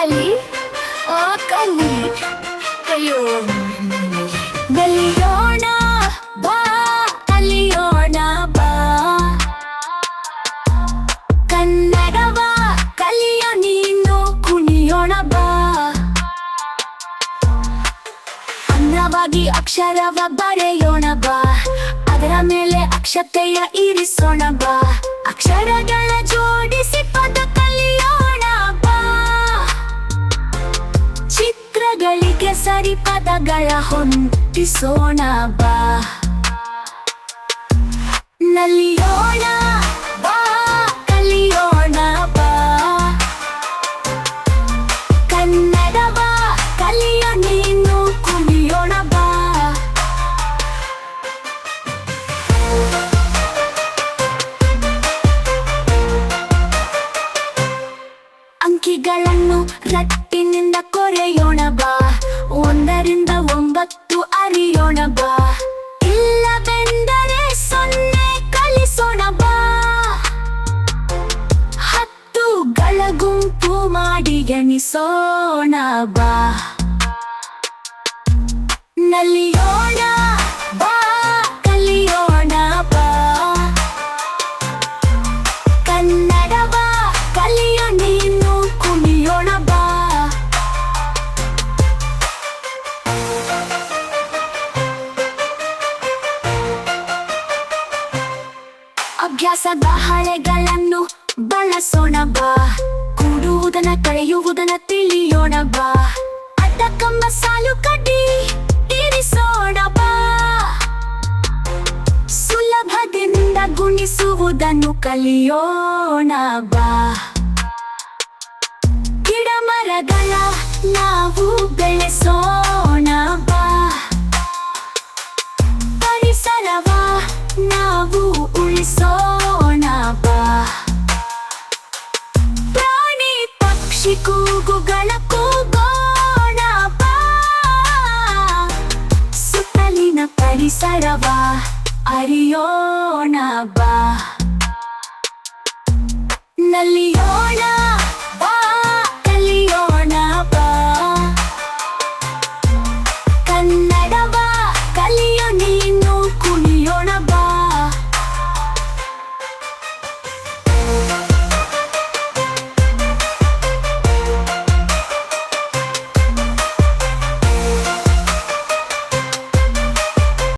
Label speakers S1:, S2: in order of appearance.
S1: ಕಲಿ, ಆ ಕಲಿ ಅಯ್ಯೋ ಕಲಿಯೋಣ ಬಾ ಕಲಿಯೋಣ ಬಾ. ಕನ್ನಡವ ಕಲಿಯ ನೀನು, ಕುಣಿಯೋಣ ಬಾ. ಅನ್ನವಾಗಿ ಅಕ್ಷರವ ಬರೆಯೋಣ ಬಾ. ಅದರ ಮೇಲೆ ಅಕ್ಷತೆಯ ಇರಿಸೋಣ ಬಾ. ಅಕ್ಷರಗಳ ಚಿತ್ರಗಳಿಗೆ ಸರಿ ಪದಗಳ ಹೊಂದಿಸೋಣ ಬಾ. ನಲಿಯೋಣ ಬಾ, ಕಲಿಯೋಣ ಬಾ. ಕನ್ನಡವ ಕಲಿಯ ನೀನು, ಕುಣಿಯೋಣ ಬಾ. ಅಂಕಿಗಳನ್ನು ರಟ್ಟಿನಿಂದ ಕೊರೆಯೋಣ ಬಾ. ಒಂದರಿಂದ ಒಂಬತ್ತು ಅರಿಯೋಣ ಬಾ. ಇಲ್ಲವೆಂದರೆ ಸೊನ್ನೆ ಕಲಿಸೋಣ ಬಾ. ಹತ್ತುಗಳ ಗುಂಪು ಮಾಡಿ ಎಣಿಸೋಣ ಬಾ. ನಲಿಯೋಣ ಅಭ್ಯಾಸದ ಹಳೆಗಳನ್ನು ಬಳಸೋಣ ಬಾ. ಕೂಡುವುದನ್ನ ಕಳೆಯುವುದನ್ನ ತಿಳಿಯೋಣ ಬಾ. ಅಡ್ಡ ಕಂಬ ಸಾಲು ಕಡ್ಡಿ ಇರಿಸೋಣ ಬಾ. ಸುಲಭದಿಂದ ಗುಣಿಸುವುದನ್ನು ಕಲಿಯೋಣ ಬಾ. ಗಿಡ ಮರಗಳ ನಾವು ಬೆಳೆಸೋಣ ಪಕ್ಷಿ ಕೂಗುಗಳ ಕೂಗೋಣ ಬಾ. ಸುತ್ತಲಿನ ಅರಿಯೋಣ ಬಾ. ನಲಿಯೋಣ